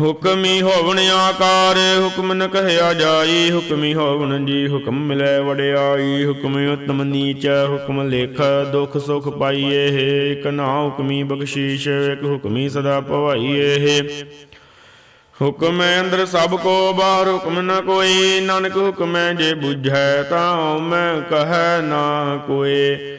ਹੁਕਮੀ ਹੋਵਣ ਆਕਾਰ, ਹੁਕਮ ਨ ਕਹਿਆ ਜਾਈ। ਹੁਕਮੀ ਹੋਵਣ ਜੀ, ਹੁਕਮ ਮਿਲੈ ਵਡਿਆਈ। ਹੁਕਮ ਉਤਮ ਨੀਚ, ਹੁਕਮ ਲੇਖ ਦੁਖ ਸੁਖ ਪਾਈਏ। ਇਕ ਨਾ ਹੁਕਮੀ ਬਖਸ਼ੀਸ਼, ਇਕ ਹੁਕਮੀ ਸਦਾ ਭਵਾਈਏ। ਹੁਕਮੈ ਅੰਦਰ ਸਭ ਕੋ, ਬਾਹਰ ਹੁਕਮ ਨ ਕੋਈ। ਨਾਨਕ ਹੁਕਮੈ ਜੇ ਬੁਝੈ ਤਾਂ ਮੈਂ ਕਹੈ ਨਾ ਕੋਏ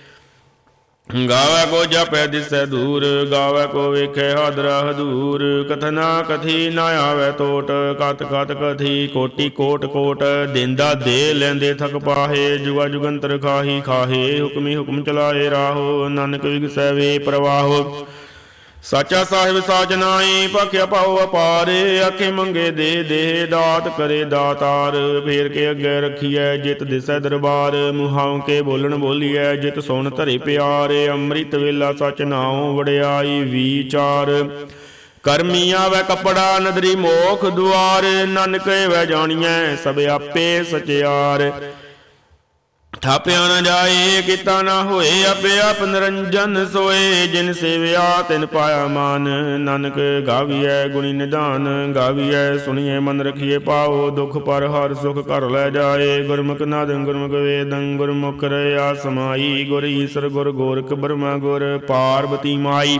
ਗਾਵੇ ਕੋ ਜਪੈ ਦਿਸੈ ਦੂਰ, ਗਾਵੇ ਕੋ ਵੇਖੈ ਹਾਦਰਾ ਹਦੂਰ ਕਥਨਾ ਕਥੀ ਨਾ ਆਵੇ ਟੋਟ ਕਤ ਕਤ ਕਥੀ ਕੋਟੀ ਕੋਟ ਕੋਟ। ਦਿੰਦਾ ਦੇ ਲੈਂਦੇ ਥਕ ਪਾਹੇ, ਜੁਗਾ ਜੁਗੰਤਰ ਖਾਹੀ ਖਾਹੇ। ਹੁਕਮੀ ਹੁਕਮ ਚਲਾਏ ਰਾਹੋ, ਨਾਨਕ ਵਿਗਸੈ ਵੇ ਪ੍ਰਵਾਹੋ। ਸਾਚਾ ਸਾਹਿਬ ਸਾਚ ਭਖਿਆ ਪਾਉ ਅਪਾਰੇ, ਆਖੇ ਮੰਗੇ ਦੇ ਦੇ, ਦਾਤ ਕਰੇ ਦਾਤਾਰ। ਫੇਰ ਕੇ ਅੱਗੇ ਰਖੀਐ ਜਿਤ ਦਿਸੈ ਦਰਬਾਰ, ਮੁਹਾਉ ਕੇ ਬੋਲਣ ਬੋਲੀਐ ਜਿਤ ਸੁਣ ਧਰੇ ਪਿਆਰੇ। ਅੰਮ੍ਰਿਤ ਵੇਲਾ ਸਚ ਨਾਉ ਵਡਿਆਈ ਵਿਚਾਰ। ਕਰਮੀ ਆਵੈ ਕਪੜਾ, ਨਦਰੀ ਮੋਖ ਦੁਆਰ, ਨਨਕੇ ਵੈ ਜਾਣੀਐ ਸਭ ਆਪੇ ਸਚਿਆਰ। ਥਾਪਿਆ ਨਾ ਜਾਏ, ਕੀਤਾ ਨਾ ਹੋਏ, ਆਪੇ ਆਪ ਨਿਰੰਜਨ ਸੋਏ। ਜਿਨ ਸੇਵਿਆ, ਤਿਨ ਪਾਇਆ ਮਾਨ। ਨਾਨਕ ਗਾਵੀਐ ਗੁਣੀ ਨਿਧਾਨ, ਗਾਵੀਐ ਸੁਣੀਏ ਮਨ ਰਖੀਏ ਪਾਓ ਦੁਖ ਪਰ ਹਰ ਸੁਖ ਕਰ ਲੈ ਜਾਏ। ਗੁਰਮੁਖ ਨਾਦੰ, ਗੁਰਮੁਖ ਵੇਦੰ, ਗੁਰਮੁਖ ਰਿਆ ਸਮਾਈ। ਗੁਰ ਈਸਰ, ਗੁਰ ਗੋਰਖ, ਬ੍ਰਹਮਾ, ਗੁਰ ਪਾਰਵਤੀ ਮਾਈ।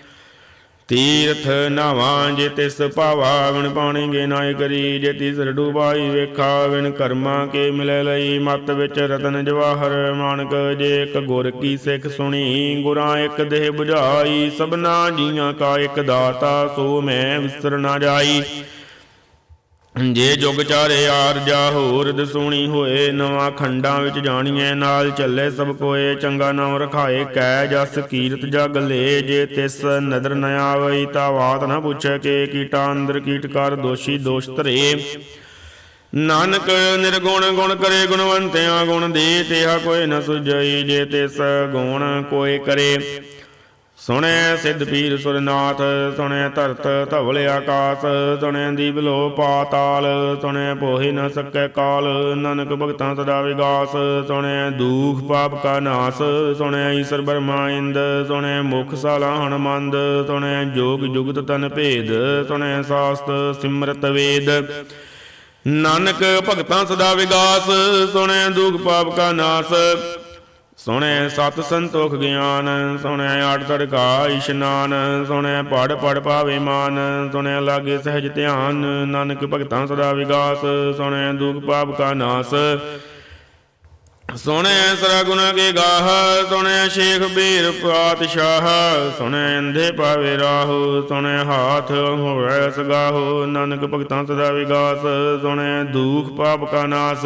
ਤੀਰਥ ਨਾਵਾਂ ਜੇ ਤਿਸ ਭਾਵਾ ਵਿਣ ਪਾਣੀਗੇ ਨਾਇ ਕਰੀ ਜੇ ਤਿਸ ਡੂਬਾਈ ਵੇਖਾ ਵਿਣ ਕਰਮਾਂ ਕੇ ਮਿਲੇ ਲਈ, ਮਤ ਵਿੱਚ ਰਤਨ ਜਵਾਹਰ ਮਾਨਕ, ਜੇ ਇੱਕ ਗੁਰ ਕੀ ਸਿੱਖ ਸੁਣੀ, ਗੁਰਾਂ ਇੱਕ ਦੇਹ 부ਝਾਈ ਸਭਨਾ ਜੀਆਂ ਕਾ ਇੱਕ ਦਾਤਾ, ਸੋ ਮੈਂ ਵਿਸਰ ਨਾ ਜਾਈ। ਜੇ ਜੁਗ ਚਾਰੇ ਆਰਜਾ ਹੋਰ ਦਸੂਣੀ ਹੋਏ, ਨਵਾਂ ਖੰਡਾਂ ਵਿੱਚ ਜਾਣੀਏ ਨਾਲ ਚੱਲੇ ਸਭ ਕੋਏ, ਚੰਗਾ ਨਾਮ ਰਖਾਏ ਕੈ ਜਸ ਕੀਰਤ ਜਗ ਲੇ, ਜੇ ਤਿਸ ਨਦਰ ਨ ਆਵਈ ਤਾ ਬਾਤ ਨਾ ਪੁੱਛੇ ਕੇ, ਕੀਟਾ ਅੰਦਰ ਕੀਟਕਾਰ ਦੋਸ਼ੀ ਦੋਸ਼ ਧਰੇ। ਨਾਨਕ ਨਿਰਗੁਣ ਗੁਣ ਕਰੇ, ਗੁਣਵੰਤਿਆਂ ਗੁਣ ਦੇ, ਤੇਹਾ ਕੋਈ ਨ ਸੁਜਈ ਜੇ ਤਿਸ ਗੁਣ ਕੋਈ ਕਰੇ। ਸੁਣੈ ਸਿੱਧ ਪੀਰ ਸੁਰਨਾਥ, ਸੁਣੈ ਧਰਤ ਧਵਲ ਆਕਾਸ, ਸੁਣੈ ਦੀਪ ਲੋ ਪਾਤਾਲ, ਸੁਣੈ ਪੋਹਿ ਨ ਸਕੈ ਕਾਲ, ਨਾਨਕ ਭਗਤਾਂ ਸਦਾ ਵਿਗਾਸ, ਸੁਣੈ ਦੂਖ ਪਾਪ ਕਾ ਨਾਸ, ਸੁਣੈ ਈਸ਼ਰ ਬਰਮਾ ਇੰਦ, ਸੁਣੈ ਮੁਖ ਸਾਲਾ ਮੰਦ ਸੁਣੈ ਜੋਗ ਜੁਗਤ ਤਨ ਭੇਦ, ਸੁਣੈ ਸਾਸਤ ਸਿਮਰਤ ਵੇਦ। ਨਾਨਕ ਭਗਤਾਂ ਸਦਾ ਵਿਗਾਸ, ਸੁਣੈ ਦੁਖ ਪਾਪ ਕਾ ਨਾਸ। ਸੁਣੈ ਸਤ ਸੰਤੋਖ ਗਿਆਨ, ਸੁਣੈ ਆਠ ਤੜਕਾ ਇਸ਼ਨਾਨ, ਸੁਣੈ ਪੜ ਪੜ ਪਾਵੇ ਮਾਨ, ਸੁਣੈ ਲਾਗੇ ਸਹਿਜ ਧਿਆਨ, ਨਾਨਕ ਭਗਤਾਂ ਸਦਾ ਵਿਗਾਸ, ਸੁਣੈ ਦੁਖ ਪਾਪ ਕਾ ਨਾਸ। ਸੁਣੈ ਸਰਾ ਗੁਣ ਕੇ ਗਾਹ, ਸੁਣੈ ਸ਼ੇਖ ਬੀਰ ਪਾਤਸ਼ਾਹ, ਸੁਣੈ ਅੰਧੇ ਪਾਵੇ ਰਾਹੋ, ਸੁਣੈ ਹਾਥ ਹੋਵੇ ਸਗਾਹੋ, ਨਾਨਕ ਭਗਤਾਂ ਸਦਾ ਵਿਗਾਸ, ਸੁਣੈ ਦੁਖ ਪਾਪ ਕਾ ਨਾਸ।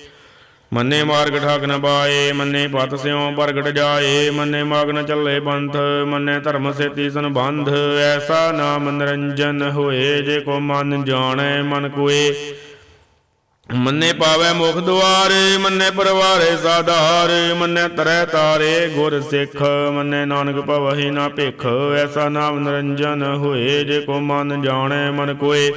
ਮੰਨੇ ਮਾਰਗ ਠਾਕ ਨ ਪਾਏ ਮੰਨੇ ਪਤ ਸਿਉ ਪ੍ਰਗਟ ਜਾਏ, ਮੰਨੇ ਮਾਗ ਨ ਚੱਲੇ ਪੰਥ, ਮੰਨੇ ਧਰਮ ਸੇਤੀ ਸੰਬੰਧ, ਐਸਾ ਨਾਮ ਨਿਰੰਜਨ ਹੋਏ, ਜੇ ਕੋ ਮਨ ਜਾਣੈ ਮਨ ਕੋਏ। ਮੰਨੇ ਪਾਵੇ ਮੁਖ ਦੁਆਰੇ, ਮੰਨੇ ਪਰਵਾਰੇ ਸਾਧਾਰ, ਮੰਨੇ ਤਰੈ ਤਾਰੇ ਗੁਰ ਸਿੱਖ, ਮੰਨੇ ਨਾਨਕ ਭਵਹਿ ਨਾ ਭਿਖ, ਐਸਾ ਨਾਮ ਨਿਰੰਜਨ ਹੋਏ, ਜੇ ਕੋ ਮਨ ਜਾਣੈ ਮਨ ਕੋਏ।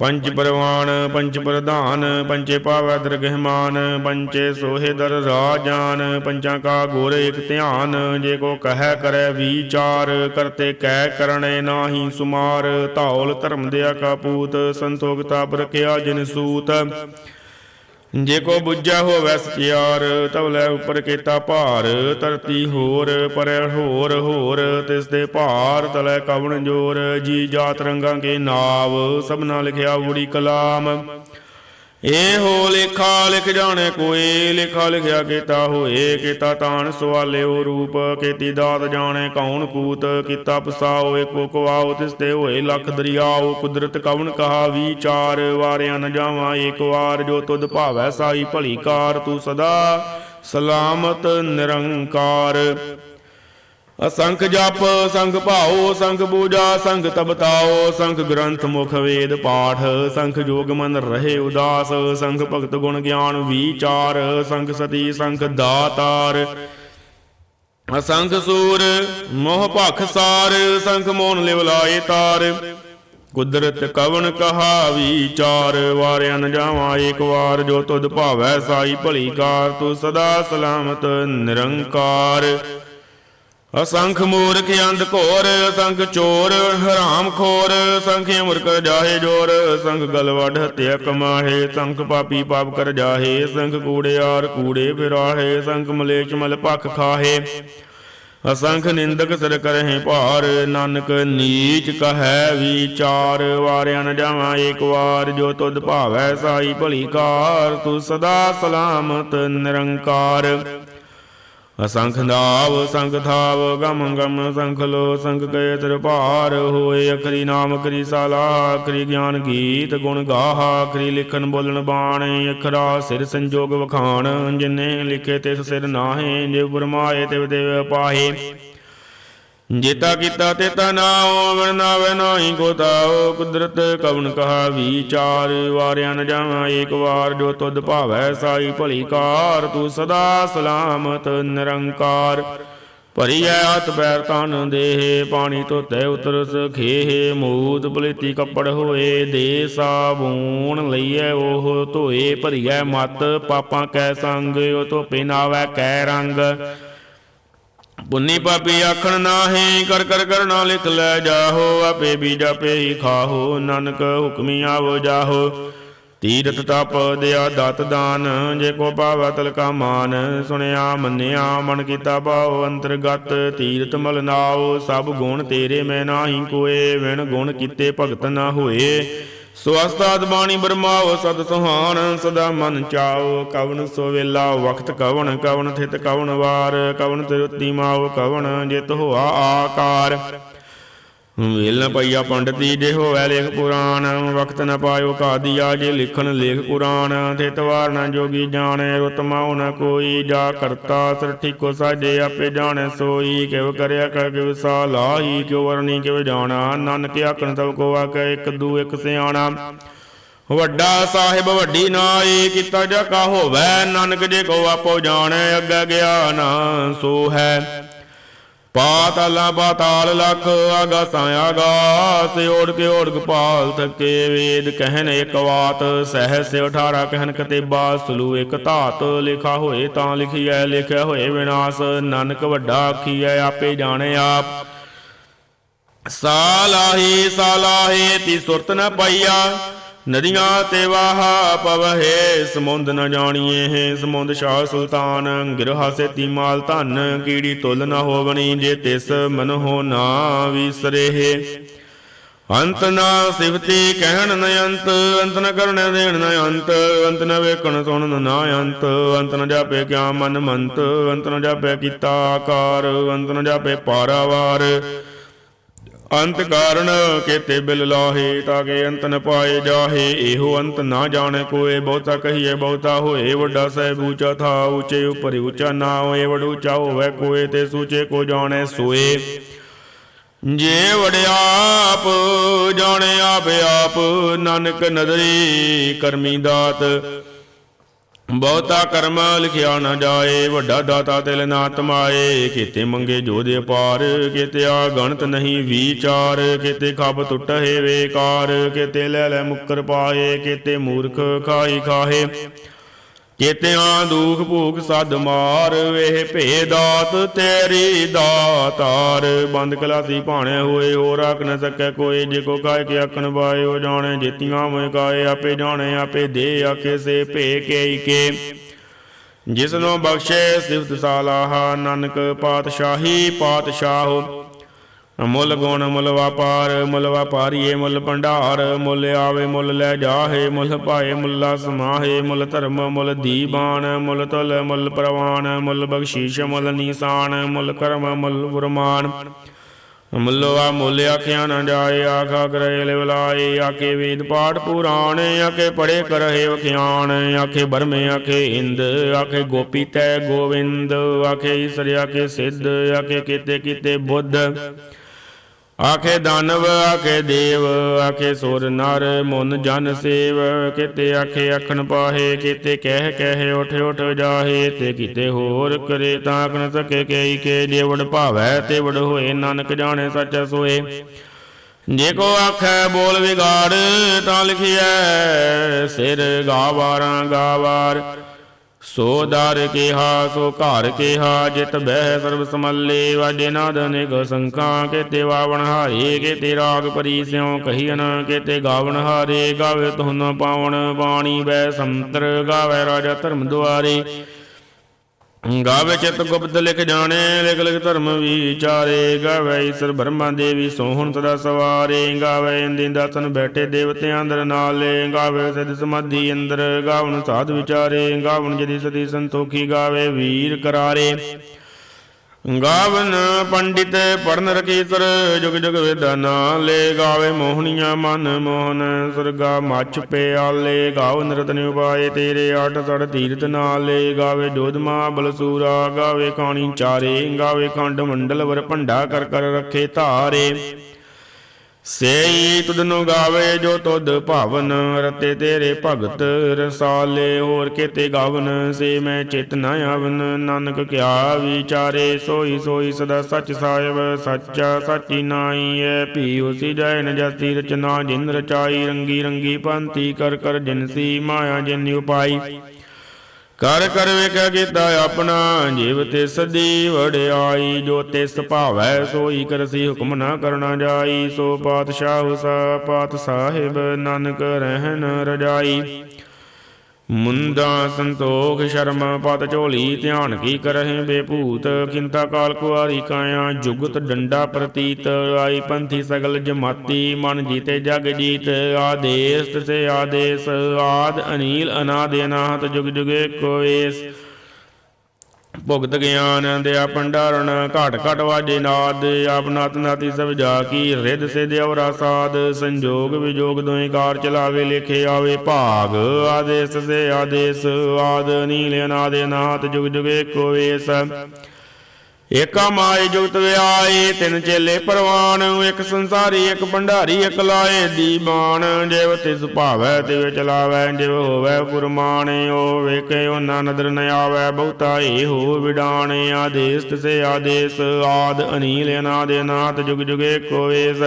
ਪੰਜ ਪਰਵਾਨ, ਪੰਜ ਪ੍ਰਧਾਨ ਪੰਚੇ ਪਾਵੈ ਦਰਗਹਿਮਾਨ ਪੰਚੇ ਸੋਹੇ ਦਰ ਰਾਜਾਨ ਪੰਚਾਂ ਕਾ ਗੁਰ ਇਕ ਧਿਆਨ, ਜੇ ਕੋ ਕਹੈ ਕਰੈ ਵਿਚਾਰ, ਕਰਤੇ ਕਹਿ ਕਰਣੇ ਨਾਹੀ ਸੁਮਾਰ, ਧੌਲ ਧਰਮ ਦਿਆ ਕਾ ਪੂਤ, ਸੰਤੋਖ ਤਾਪ ਰਖਿਆ ਜਿਨ ਸੂਤ। ਜੇ ਕੋ ਬੁੱਝਾ ਹੋਵੈ ਸਚਿਆਰ ਤਵਲੇ ਉਪਰ ਕੀਤਾ ਭਾਰ। ਧਰਤੀ ਹੋਰ, ਪਰੈ ਹੋਰ ਹੋਰ, ਤਿਸ ਦੇ ਭਾਰ ਤਲੇ ਕਵਣ ਜੋਰ। ਜੀ ਜਾਤ ਰੰਗਾਂ ਕੇ ਨਾਵ, ਸਭਨਾ ਲਿਖਿਆ ਊੜੀ ਕਲਾਮ। ਇਹੋ ਲੇਖਾ ਲਿਖ ਜਾਣੇ ਕੋਈ, ਲੇਖਾ ਲਿਖਿਆ ਕੀਤਾ ਹੋਏ, ਕੀਤਾ ਤਾਣ ਸਵਾਲਿਓ ਰੂਪ, ਕੀਤੀ ਦਾਤ ਜਾਣੇ ਕੌਣ ਕੂਤ, ਕੀਤਾ ਪਸਾਓ ਏਕੋ ਕਵਾਓ, ਤਿਸ ਤੇ ਹੋਏ ਲੱਖ ਦਰਿਆਓ, ਕੁਦਰਤ ਕਵਣ ਕਹਾ ਵਿਚਾਰ, ਵਾਰਿਆ ਨ ਜਾਵਾਂ ਏਕ ਵਾਰ, ਜੋ ਤੁਧ ਭਾਵੈ ਸਾਈ ਭਲੀ ਕਾਰ, ਤੂੰ ਸਦਾ ਸਲਾਮਤ ਨਿਰੰਕਾਰ। ਅਸੰਖ ਜਪ, ਸੰਖ ਭਾਓ ਸੰਖ ਪੂਜਾ, ਸੰਖ ਤਪਤਾਓ ਸੰਖ ਗ੍ਰੰਥ ਮੁਖ ਵੇਦ ਪਾਠ, ਸੰਖ ਜੋਗ ਮਨ ਰਹੇ ਉਦਾਸ, ਸੰਖ ਭਗਤ ਗੁਣ ਗਿਆਨ ਵਿਚਾਰ, ਸੰਖ ਸਤੀ, ਸੰਖ ਦਾਤਾਰ। ਅਸੰਖ ਸੂਰ, ਮੋਹ ਭਖ ਸਾਰ, ਸੰਖ ਮੋਨ ਲਿਵ ਲਾਏ ਤਾਰ। ਕੁਦਰਤ ਕਵਨ ਕਹਾ ਵਿਚਾਰ, ਵਾਰਿਆ ਨ ਜਾਵਾਂ ਏਕ ਵਾਰ, ਜੋ ਤੁਧ ਭਾਵੈ ਸਾਈ ਭਲੀ ਕਾਰ, ਤੂੰ ਸਦਾ ਸਲਾਮਤ ਨਿਰੰਕਾਰ। ਅਸੰਖ ਮੂਰਖ ਅੰਧ ਘੋਰ, ਅਸੰਖ ਚੋਰ, ਹਰਾਮ ਖੋਰ ਸੰਖ ਅਮਰ ਜਾਹੇ ਜੋਰ ਸੰਖ ਗਲ ਹਤਿਆ ਕਮਾਹੇ ਸੰਖ ਪਾਪੀ ਪਾਪ ਕਰ ਜਾਹੇ ਸੰਖ ਕੂੜਿਆਰ ਕੂੜੇ ਫਿਰਾਹੇ ਸੰਖ ਮਲੇਚ ਮਲ ਭਖ ਖਾਹੇ। ਅਸੰਖ ਨਿੰਦਕ ਸਿਰ ਕਰਹਿ ਭਾਰ, ਨਾਨਕ ਨੀਚ ਕਹੈ ਵਿਚਾਰ, ਵਾਰਿਆ ਨ ਜਾਵਾਂ ਏਕ ਵਾਰ, ਜੋ ਤੁਧ ਭਾਵੈ ਸਾਈ ਭਲੀ ਕਾਰ, ਤੂੰ ਸਦਾ ਸਲਾਮਤ ਨਿਰੰਕਾਰ। ਅਸੰਖ ਨਾਵ, ਸੰਖ ਥਾਵ, ਗਮ ਗਮ, ਸੰਖ ਲੋ, ਸੰਖ ਗਏ ਤਰ ਭਾਰ, ਹੋਏ ਅਖਰੀ ਨਾਮ ਕਰੀ ਸਾਲਾ, ਅਖਰੀ ਗਿਆਨ ਗੀਤ, ਗੁਣ ਗਾਹਾ, ਅਖਰੀ ਲਿਖਨ ਬੋਲਣ ਬਾਣੇ, ਅਖਰਾ ਸਿਰ ਸੰਜੋਗ ਵਖਾਣ, ਜਿਨੇ ਲਿਖੇ ਤਿਸ ਸਿਰ ਨਾਹੇ ਜੇ ਬਰਮਾਏ ਤਿਵ ਦੇਵ ਪਾਹੇ। ਜੇਤਾ ਕੀਤਾ ਤੇਤਾ ਨਾਉ ਵਰਨਾਵੇ ਨਾਹੀ ਕੋ ਤਾਉ ਕੁਦਰਤ ਕਵਨ ਕਹਾ ਵਿਚਾਰ ਵਾਰਿਆ ਨ ਜਾਵਾਂ ਏਕ ਵਾਰ ਜੋ ਤੁਧ ਭਾਵੈ ਸਾਈ ਭਲੀ ਕਾਰ, ਤੂੰ ਸਦਾ ਸਲਾਮਤ, ਨਿਰੰਕਾਰ। ਭਰੀਐ ਹੱਥ ਪੈਰ ਤਨ ਦੇਹ, ਪਾਣੀ ਧੋਤੇ ਉਤਰ ਸਖੇਹ ਮੂਤ ਪਲੀਤੀ ਕੱਪੜ ਹੋਏ, ਦੇ ਸਾਬੂਣ ਲਈਐ, ਉਹ ਧੋਏ। ਭਰੀਐ ਮਤ, ਪਾਪਾਂ ਕੈ ਸੰਗ, ਉਹ ਧੋਪੇ ਨਾਵੈ ਕੈ ਰੰਗ। ਪੁੰਨੀ ਪਾਪੀ ਆਖਣ ਨਾਹੀ, ਕਰ ਕਰ ਕਰਨਾ ਲਿਖ ਲੈ ਜਾਹੋ, ਆਪੇ ਵੀ ਜਾਪੇ ਖਾਹੋ, ਨਾਨਕ ਹੁਕਮੀ ਆਵੋ ਜਾਹੋ। ਤੀਰਤ ਤਪ ਦਿਆ ਦਤ ਦਾਨ, ਜੇ ਕੋ ਪਾਵੈ ਤਲਕਾ ਮਾਨ। ਸੁਣਿਆ, ਮੰਨਿਆ, ਮਨ ਕੀਤਾ ਭਾਉ, ਅੰਤਰਗਤ ਤੀਰਤ ਮਲ ਨਾਉ। ਸਭ ਗੁਣ ਤੇਰੇ ਮੈਂ ਨਾਹੀ ਕੋਏ ਵਿਣ ਗੁਣ ਕੀਤੇ ਭਗਤ ਨਾ ਹੋਏ। ਸਵਸਤਾਦ ਬਾਣੀ ਬਰਮਾਓ ਸਦ ਸੁਹਾਨ, ਸਦਾ ਮਨ ਚਾਓ ਕਵਨ ਸੋ ਵੇਲਾ ਵਖਤ ਕਵਨ ਕਵਨ ਥਿਤ ਕਵਨ ਵਾਰ ਕਵਨ ਤਿਰੁਤੀ ਮਾਓ ਕਵਨ ਜਿਤ ਹੋਆ ਆਕਾਰ। ਵੇਲ ਪਈਆ ਪੰਡਤੀ ਜੇ ਹੋਵੇ ਲੇਖ ਪੁਰਾਣ, ਵਕਤ ਨ ਪਾਇਓ ਕਾਦੀਆ ਜੇ ਲਿਖਣ ਲੇਖ ਪੁਰਾਣ ਥਿਤ ਵਾਰ ਨ ਜੋਗੀ ਜਾਣੈ ਰਤਮਾਉ ਨ ਕੋਈ, ਜਾ ਕਰਤਾ ਸਿਰ ਠੀਕੋ ਸਾਜੇ, ਆਪੇ ਜਾਣੈ ਸੋਈ, ਕਿਵ ਕਰਿਆ ਕਰ ਕਿਵ ਸਾ ਲਾਹੀ, ਕਿਉ ਵਰਣੀ ਕਿਵ ਜਾਣਾ, ਨਾਨਕ ਆਖਣ ਸਭ ਕੋ ਆਖੈ, ਇੱਕ ਦੂ ਇੱਕ ਸਿਆਣਾ। ਵੱਡਾ ਸਾਹਿਬ ਵੱਡੀ ਨਾਈ, ਕੀਤਾ ਜਾ ਕਾ ਹੋਵੈ, ਨਾਨਕ ਜੇ ਕੋ ਆਪੋ ਜਾਣੈ, ਅੱਗੇ ਗਿਆਨ ਸੋ ਹੈ ਪਾਤਾਲਾ ਪਾਤਾਲ ਲਖ ਆਗਾਸਾਂ ਆਗਾਸ ਓੜ ਕੇ ਓੜ ਗੋਪਾਲ ਥਕੇ ਵੇਦ ਕਹਿਨ ਇੱਕ ਬਾਤ, ਸਹਸ 18 ਕਹਿਨ ਕਤੇਬਾ, ਸਲੂ ਇੱਕ ਧਾਤ, ਲਿਖਾ ਹੋਏ ਤਾਂ ਲਿਖੀਐ, ਲਿਖਿਆ ਹੋਏ ਵਿਨਾਸ਼, ਨਾਨਕ ਵੱਡਾ ਆਖੀਐ, ਆਪੇ ਜਾਣੇ ਆਪ। ਸਾਲਾਹੀ ਸਾਲਾਹੀ, ਤੀ ਸੁਰਤ ਨ ਪਾਈਆ। ਨਦੀਆਂ ਤੇ ਵਾਹਾ ਪਵਹੇ, ਸਮੁੰਦ ਨ ਜਾਣੀਏ ਹੈ, ਸਮੁੰਦ ਸ਼ਾਹ ਸੁਲਤਾਨ। ਗਿਰਹਾ ਸੇ ਤੀ ਧਨ, ਕੀੜੀ ਤੁਲ ਨ ਹੋਵਣੀ ਜੇ ਤਿਸ ਮਨ ਹੋ ਨਾ ਵਿਸਰੇ ਅੰਤ ਨਾ ਸਿਵਤੀ ਕਹਿਣ ਨ ਅੰਤ ਅੰਤ ਨ ਕਰਨ ਦੇਣ ਨ ਅੰਤ ਅੰਤ ਨ ਵੇਖਣ ਸੁਣਨ ਨਾ ਅੰਤ ਅੰਤ ਨ ਜਾਪੇ ਕਿਆ ਮਨ ਮੰਤ, ਅੰਤ ਨ ਜਾਪੇ ਕੀਤਾ ਆਕਾਰ, ਅੰਤ ਨ ਜਾਪੇ ਪਾਰਾਵਾਰ। ਅੰਤ ਕਾਰਨ ਕੇਤੇ ਬਿਲ ਲਾਹੇ ਤਾਕੇ ਅੰਤ ਨ ਪਾਏ ਜਾਹੇ। ਇਹੋ ਅੰਤ ਨਾ ਜਾਣੇ ਕੋਏ, ਬਹੁਤਾ ਕਹੀਏ ਬਹੁਤਾ ਹੋਏ। ਵੱਡਾ ਸਹਿਬ ਉੱਚਾ ਥਾ ਊਚੇ ਉਪਰ ਉੱਚਾ ਨਾ ਹੋਏ। ਵਡ ਊਚਾ ਹੋਵੇ ਕੋਏ ਤੇ ਸੂਚੇ ਕੋ ਜਾਣੇ ਸੋਏ। ਜੇ ਵਡਿਆਪ ਜਾਣੇ ਆਪ ਆਪ ਨਾਨਕ ਨਦਰੀ ਕਰਮੀ ਦਾਤ। ਬਹੁਤਾ ਕਰਮ ਲਿਖਿਆ ਨਾ ਜਾਏ, ਵੱਡਾ ਦਾਤਾ ਤਿਲ ਨਾ ਤਮਾਏ ਕੀਤੇ ਮੰਗੇ ਜੋਦੇ ਪਾਰ ਕੀਤੇ ਆ ਗਣਤ ਨਹੀਂ ਵਿਚਾਰ। ਕੀਤੇ ਖੱਬ ਟੁੱਟੇ ਵੇਕਾਰ ਕੀਤੇ ਲੈ ਲੈ ਮੁੱਕਰ ਪਾਏ। ਕੀਤੇ ਮੂਰਖ ਖਾਈ ਖਾਹੇ। ਚੇਤਿਆਂ ਦੁਖ ਭੂਖ ਸਦ ਮਾਰ, ਵੇਹ ਭੇ ਦਾਤ ਤੇਰੀ ਦਾਤਾਰ। ਬੰਦ ਕਲਾਸੀ ਭਾਣੇ ਹੋਏ, ਹੋਰ ਆਖ ਨ ਸਕੈ ਕੋਈ, ਜੇ ਕੋ ਕਾਇ ਕੇ ਆਖਣ ਬਾਏ ਉਹ ਜਾਣੇ ਜਿਤੀਆਂ ਮੈਂ ਕਾਏ, ਆਪੇ ਜਾਣੇ, ਆਪੇ ਦੇ ਆਖੇ ਸੇ ਭੇ ਕੇ ਕੇ। ਜਿਸਨੂੰ ਬਖਸ਼ੇ ਸਿਫਤ ਸਾਲਾਹਾ, ਨਾਨਕ ਪਾਤਸ਼ਾਹੀ ਪਾਤਸ਼ਾਹ। ਮੁੱਲ ਗੁਣ, ਮੁੱਲ ਵਪਾਰ, ਮੁੱਲ ਵਪਾਰੀਏ, ਮੁੱਲ ਭੰਡਾਰ, ਮੁੱਲ ਆਵੇ, ਮੁੱਲ ਲੈ ਜਾਹੇ, ਮੁੱਲ ਪਾਏ ਮੁੱਲਾ ਸਮਾਹੇ, ਮੁੱਲ ਧਰਮ, ਮੁੱਲ ਦੀਬਾਨ, ਮੁੱਲ ਤੁਲ, ਮੁੱਲ ਪ੍ਰਵਾਨ, ਮੁੱਲ ਬਖਸ਼ੀਸ਼, ਮੁੱਲ ਨੀਸਾਨ, ਮੁੱਲ ਕਰਮ, ਮੁੱਲ ਫੁਰਮਾਨ ਮੁੱਲਵਾ ਮੁੱਲ ਆਖਿਆ ਨਾ ਜਾਏ, ਆਖਾ ਕਰੇ ਲਿਵਲਾਏ ਆਕੇ ਵੇਦ ਪਾਠ ਪੁਰਾਣ ਆਕੇ ਪੜੇ ਕਰਹਿ ਵਖਿਆਣ ਆਖੇ ਬਰਮੇ ਆਖੇ ਇੰਦ, ਆਖੇ ਗੋਪੀ ਤੈ ਗੋਵਿੰਦ, ਆਖੇ ਈਸਰ, ਆਖੇ ਸਿੱਧ, ਆਖੇ ਕੀਤੇ ਕੀਤੇ ਬੁੱਧ। ਆਖੇ ਦਾਨਵ, ਆਖੇ ਦੇਵ, ਆਖੇ ਸੁਰ ਨਰ, ਮਨ ਜਨ ਸੇਵ। ਕਿਤੇ ਆਖੇ ਅਖਣ ਪਾਹੇ, ਕਿਤੇ ਕਹਿ ਕਹਿ ਉਠ ਉਠ ਜਾਹੇ। ਤੇ ਕਿਤੇ ਹੋਰ ਕਰੇ ਤਾਂ ਆਖ ਸਕੇ ਕਈ ਕੇ। ਜੇ ਭਾਵੈ ਤੇ ਵੜ ਹੋਏ, ਨਾਨਕ ਜਾਣੇ ਸੱਚ ਸੋਏ। ਜੇ ਕੋ ਆਖੈ ਬੋਲ ਵਿਗਾੜ, ਤਾਂ ਲਿਖਿਐ, ਸਿਰ ਗਾਵਾਰਾਂ ਗਾਵਾਰ। ਸੋ ਦਰ ਕਿਹਾ, ਸੋ ਘਰ ਕਿਹਾ, ਜਿਤ ਬਹਿ ਸਰਬ ਸਮੱਲੇ ਵਾਜੇ ਨਾਦ ਅਨੇਕ ਸੰਖਾਂ, ਕੇਤੇ ਵਾਵਣ ਹਾਰੇ, ਕੇਤੇ ਰਾਗ ਪਰੀ ਸਿਉ ਕਹੀਨ ਕੇਤੇ ਗਾਵਣ ਹਾਰੇ, ਗਾਵੇ ਤੁਨ ਪਾਵਣ, ਬਾਣੀ ਬੈ ਸੰਤਰ, ਗਾਵੇ ਰਾਜਾ ਧਰਮ ਦੁਆਰੇ। ਗਾਵੇ ਚਿਤ ਗੁਪਤ ਲਿਖ ਜਾਣੇ, ਲਿਖ ਲਿਖ ਧਰਮ ਵਿਚਾਰੇ। ਗਾਵੇ ਈਸ਼ਰ ਬ੍ਰਹਮਾ ਦੇਵੀ ਸੋਹਣ ਸਦਾ ਸਵਾਰੇ। ਗਾਵੇ ਇੰਦਿਨ ਦਾਸਨ ਬੈਠੇ ਦੇਵਤਿਆਂ ਅੰਦਰ ਨਾਲੇ। ਗਾਵੇ ਸਿਧ ਸਮਾਧੀ ਅੰਦਰ ਗਾਵਣ ਸਾਧ ਵਿਚਾਰੇ। ਗਾਵਨ ਜਦੀ ਸਦੀ ਸੰਤੋਖੀ ਗਾਵੇ ਵੀਰ ਕਰਾਰੇ। ਗਾਵਨ ਪੰਡਿਤ ਪੜਨ ਰਕੀਸਰ ਜੁਗ ਜੁਗ ਵੇਦਾਂ ਨਾਲੇ ਗਾਵੇ ਮੋਹਣੀਆਂ ਮਨ ਮੋਹਨ। ਸੁਰਗਾ ਮੱਛ ਪਿਆਲੇ ਗਾਵ ਨਰਤਨ ਉਪਾਏ ਤੇਰੇ ਆਠ ਸੜ ਤੀਰਤ ਨਾਲੇ ਗਾਵੇ ਜੋਧਮਾ ਬਲਸੂਰਾ ਗਾਵੇ ਕਾਣੀ ਚਾਰੇ, ਗਾਵੇ ਖੰਡ ਮੰਡਲ ਵਰ ਭੰਡਾ ਕਰ ਕਰ ਰੱਖੇ ਧਾਰੇ। ਸੇਈ ਤੁਧਨੁ ਗਾਵੇ ਜੋ ਤੁਧ ਭਾਵਨ, ਰਤੇ ਤੇਰੇ ਭਗਤ ਰਸਾਲੇ, ਹੋਰ ਕੇਤੇ ਗਾਵਨ, ਸੇ ਮੈਂ ਚਿਤ ਨ ਆਵਨ। ਨਾਨਕ ਕਿਆ ਵਿਚਾਰੇ, ਸੋਈ ਸੋਈ ਸਦਾ ਸੱਚ ਸਾਹਿਬ, ਸੱਚਾ ਸਾਚੀ ਨਾਈ ਐ। ਭੀ ਉਸੀ ਜੈ ਨ ਜਤੀ ਰਚਨਾ, ਜਿਨ ਰਚਾਈ, ਰੰਗੀ ਰੰਗੀ ਪੰਤੀ ਕਰ ਕਰ ਜਿਨਸੀ ਮਾਇਆ, ਜਿਨ ਉਪਾਈ। ਕਰ ਕਰ ਵੇਖਿਆ ਕੀਤਾ ਆਪਣਾ, ਜੀਵ ਤੇ ਸਦੀ ਵੜਾਈ ਜੋ ਤੇ ਸੁਭਾਵੈ ਸੋਈ ਕਰਸੀ ਹੁਕਮ ਨਾ ਕਰਨਾ ਜਾਈ, ਸੋ ਪਾਤਸ਼ਾਹ ਸਾ ਪਾਤ ਸਾਹਿਬ ਨਾਨਕ ਰਹਿਣ ਰਜਾਈ। ਮੁੰਦਾ ਸੰਤੋਖ ਸ਼ਰਮ ਪਤ ਝੋਲੀ ਧਿਆਨ ਕੀ ਕਰਹਿ ਬੇਭੂਤ? ਕਿੰਤਾ ਕਾਲ ਕੁਆਰੀ ਕਾਇਆ, ਜੁਗਤ ਡੰਡਾ ਪ੍ਰਤੀਤ। ਆਈ ਪੰਥੀ ਸਗਲ ਜਮਾਤੀ, ਮਨ ਜੀਤੇ ਜਗ ਜੀਤ। ਆਦੇਸ ਤੇ ਆਦੇਸ, ਆਦ ਅਨੀਲ ਅਨਾਦ ਅਨਾਹਤ ਜੁਗ ਜੁਗੇ ਕੋਏਸ। ਭੁਗਤ ਗਿਆਨ ਦਿਆ ਭੰਡਾਰਨ ਘਟ ਘਟ ਵਾਜੇ ਨਾਦ, ਆਪ ਨਤ ਨਾਤੀ ਸਭ ਜਾ ਕੀ ਰਿਦ ਸਿਧ ਔਰਾ ਸਾਧ, ਸੰਜੋਗ ਵਿਜੋਗ ਦੋਇ ਕਾਰ ਚਲਾਵੇ, ਲਿਖੇ ਆਵੇ ਭਾਗ, ਆਦੇਸ ਸੇ ਆਦੇਸ, ਆਦ ਨੀਲ ਅਨਾਦ ਅਨਾਹਤ ਜੁਗ ਜੁਗੇ ਕੋ ਵੇਸ। ਏਕਾ ਮਾਏ ਜੁਗਤ ਵਿਆਏ, ਤਿੰਨ ਚੇਲੇ ਪਰਵਾਨ, ਇੱਕ ਸੰਸਾਰੀ, ਇੱਕ ਭੰਡਾਰੀ, ਇੱਕ ਲਾਏ ਦੀਵਾਨ ਜਿਵ ਤਿਸ ਭਾਵੈ, ਤਿਵ ਚਲਾਵੈ, ਜਿਵ ਹੋਵੈ ਫੁਰਮਾਨ, ਓ ਵੇਖੇ ਉਹਨਾਂ ਨਦਰ ਨ ਆਵੈ, ਬਹੁਤਾ ਏ ਹੋ ਵਿਡਾਣ ਆਦੇਸ ਤਿਸੇ ਆਦੇਸ, ਆਦ ਅਨੀਲ, ਅਨਾਦ ਅਨਾਤ ਜੁਗ ਜੁਗੇ ਕੋਵੇਸ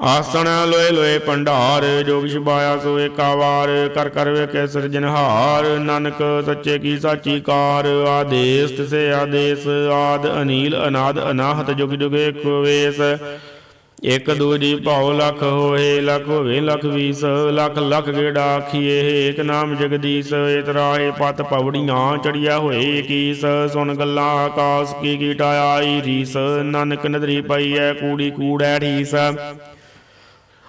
ਆਸਣ ਲੋਏ ਲੋਏ ਭੰਡਾਰ ਜੋਗ ਛਪਾਇਆ ਸੋ ਏਕਾਵਾਰ ਕਰ ਕਰ ਵੇਖੇ ਸਿਰਜਨਹਾਰ ਨਾਨਕ ਸੱਚੇ ਕੀ ਸਾਚੀ ਕਾਰ, ਆਦੇਸ ਤਿਸੇ ਆਦੇਸ, ਆਦ ਅਨੀਲ, ਅਨਾਦ ਅਨਾਹਤ, ਜੁਗ ਜੁਗੇ ਕੋਵੇਸ ਇਕ ਦੂਜੀ ਭਾਉ ਲਖ ਹੋਏ, ਲੱਖ ਹੋਵੇ, ਲਖ ਵੀਸ, ਲੱਖ ਲੱਖ ਗੇੜਾ ਆਖੀਏ, ਏਕ ਨਾਮ ਜਗਦੀਸ਼ ਇਤਰਾਏ ਪਤ ਪਵੜੀਆਂ ਚੜਿਆ ਹੋਏ ਕੀਸ। ਸੁਣ ਗੱਲਾਂ ਆਕਾਸ, ਕੀ ਕੀਟਾ ਆਈ ਰੀਸ, ਨਾਨਕ ਨਦਰੀ ਪਈ ਐ, ਕੂੜੀ ਕੂੜੈ ਠੀਸ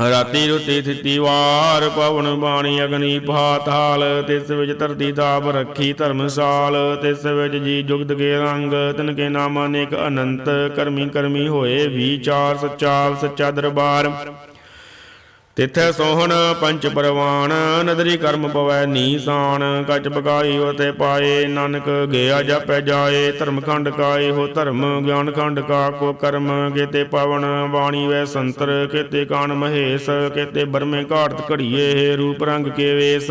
ਰਾਤੀ ਰੁਤੀ ਥਿਤੀ ਵਾਰ, ਪਵਨ ਬਾਣੀ ਅਗਨੀ ਪਾਤਾਲ ਤਿਸ ਵਿੱਚ ਧਰਤੀ ਤਾਪ ਰੱਖੀ ਧਰਮਸਾਲ ਤਿਸ ਵਿੱਚ ਜੀ ਜੁਗਤ ਕੇ ਰੰਗ, ਤਿਨ ਕੇ ਨਾਮ ਅਨੇਕ ਅਨੰਤ, ਕਰਮੀ ਕਰਮੀ ਹੋਏ ਵਿਚਾਰ ਸੱਚਾ ਸੱਚਾ ਦਰਬਾਰ। ਤਿਥੈ ਸੋਹਣ ਪੰਚ ਪਰਵਾਨ ਨਦਰੀ ਕਰਮ ਪਵੈ ਨੀਸਾਨ, ਕੱਚ ਬਗਾਈ ਹੋਤੇ ਪਾਏ, ਨਾਨਕ ਗਿਆ ਜਾਪੈ ਜਾਏ ਧਰਮ ਖੰਡ ਕਾਏ ਹੋ ਧਰਮ ਗਿਆਨ ਖੰਡ ਕਾ ਕੋ ਕਰਮ, ਕੇਤੇ ਪਵਨ ਬਾਣੀ ਵੈ ਸੰਤਰ, ਕੇਤੇ ਕਾਨ ਮਹੇਸ਼, ਕੇਤੇ ਬਰਮੇ ਘਾੜਤ ਘੜੀਏ, ਰੂਪ ਰੰਗ ਕੇ ਵੇਸ।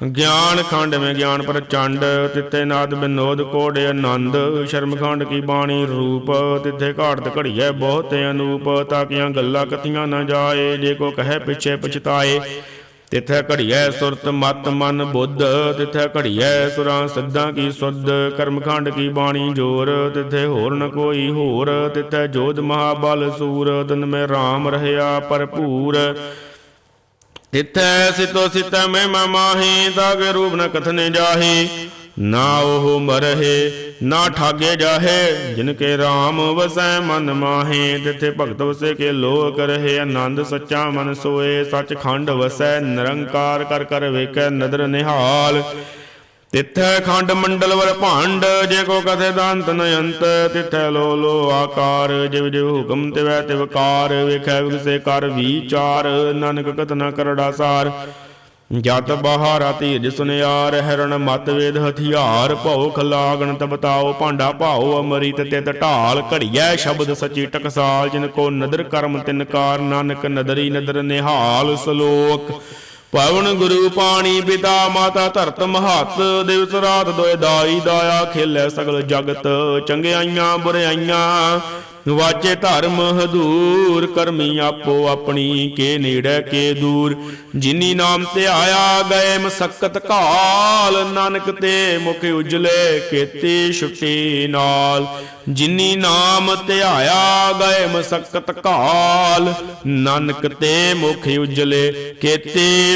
ਗਿਆਨ ਖੰਡ ਮੈਂ ਗਿਆਨ ਪ੍ਰਚੰਡ ਤਿੱਥੇ ਨਾਦ ਬਿਨੋਦ ਕੋੜੇ ਆਨੰਦ। ਸ਼ਰਮ ਖੰਡ ਕੀ ਬਾਣੀ ਰੂਪ, ਤਿੱਥੇ ਘਾੜਤ ਘੜੀਐ ਬਹੁਤ ਅਨੂਪ ਤਾਕੀਆਂ ਗੱਲਾਂ ਕਥੀਆਂ ਨਾ ਜਾਏ, ਜੇ ਕੋ ਕਹੇ ਪਿਛੇ ਪਛਤਾਏ। ਤਿੱਥੇ ਘੜੀਐ ਸੁਰਤ ਮਤ ਮਨ ਬੁੱਧ, ਤਿੱਥੇ ਘੜੀਐ ਸੁਰਾਂ ਸਿੱਧਾਂ ਕੀ ਸੁਧ। ਕਰਮਖੰਡ ਕੀ ਬਾਣੀ ਜੋਰ, ਤਿੱਥੇ ਹੋਰ ਨ ਕੋਈ ਹੋਰ। ਤਿੱਥੇ ਜੋਧ ਮਹਾਬਲ ਸੂਰ, ਤਨ ਮੈਂ RAM ਰਹਿਆ ਭਰਪੂਰ। ਤਿਥੈ ਸਿਤੋ ਸਿਤੈ ਮਹਿਮਾ ਮਾਹੀ ਤਾਗੇ ਰੂਪ ਨ ਕਥਨੇ ਜਾਹੀ। ਨਾ ਉਹ ਮਰਹਿ, ਨਾ ਠਾਗੇ ਜਾਹੇ ਜਿਨ ਕੇ RAM ਵਸੈ ਮਨ ਮਾਹੀ। ਤਿਥੇ ਭਗਤ ਵਸੇ ਕੇ ਲੋਕ ਰਹੇ, ਆਨੰਦ ਸੱਚਾ ਮਨ ਸੋਏ। ਸੱਚ ਖੰਡ ਵਸੈ, ਨਿਰੰਕਾਰ ਕਰ ਕਰ ਵੇਖੈ, ਨਦਰ ਨਿਹਾਲ। ਤਿੱਥੈ ਖੰਡ ਮੰਡਲ ਵਰ ਭਾਂਡ, ਜੇ ਕੋ ਕਥੇ ਦੰਤ ਨ ਅੰਤ, ਤਿੱਥੈ ਲੋ ਲੋ ਆਕਾਰ, ਜਿਵ ਜਿਵ ਹੁਕਮ ਤਿਵੈ ਤਿਵਕਾਰ ਵੇਖੈ ਵਿਗਸੇ ਕਰ ਵਿਚਾਰ, ਨਾਨਕ ਕਤ ਨ ਕਰੜਾ ਸਾਰ। ਜਤ ਬਹਾਰਾ ਧੀਰਜ ਸੁਨਿਆਰ, ਹਰਣ ਮਤ ਵੇਦ ਹਥਿਆਰ, ਭਉ ਲਾਗਣ ਤਬਤਾਓ ਭਾਂਡਾ ਭਾਉ ਅਮਰੀਤ ਤਿਤ ਢਾਲ, ਘੜੀਐ ਸ਼ਬਦ ਸਚੀ ਟਕਸਾਲ, ਜਿਨ ਕੋ ਨਦਰ ਕਰਮ ਤਿਨਕਾਰ ਨਾਨਕ ਨਦਰੀ ਨਦਰ ਨਿਹਾਲ ਸ਼ਲੋਕ। ਪਵਨ ਗੁਰੂ ਪਾਣੀ ਪਿਤਾ ਮਾਤਾ ਧਰਤ ਮਹੱਤ ਦਿਵਸ ਰਾਤ ਦੋਇ ਦਾਈ ਦਾਇਆ ਖੇਲੇ ਸਗਲ ਜਗਤ, ਚੰਗਿਆਈਆਂ ਬੁਰਾਈਆਂ। ਵਾਚੇ ਧਰਮ ਹਦੂਰ, ਕਰਮੀ ਆਪੋ ਆਪਣੀ, ਕੇ ਨੇੜੇ ਕੇ ਦੂਰ। ਜਿਨੀ ਨਾਮ ਤੇ ਆਇਆ ਗਏ ਮਸਕਤ ਕਾਲ, ਨਾਨਕ ਤੇ ਮੁਖ ਉਜਲੇ ਕੀਤੀ ਛੁੱਟੀ ਨਾਲ। ਜਿਨੀ ਨਾਮ ਧਿਆਇਆ ਗਏ ਮਸਕਤ ਕਾਲ, ਨਾਨਕ ਤੇ ਮੁਖ ਉਜਲੇ ਕੀਤੀ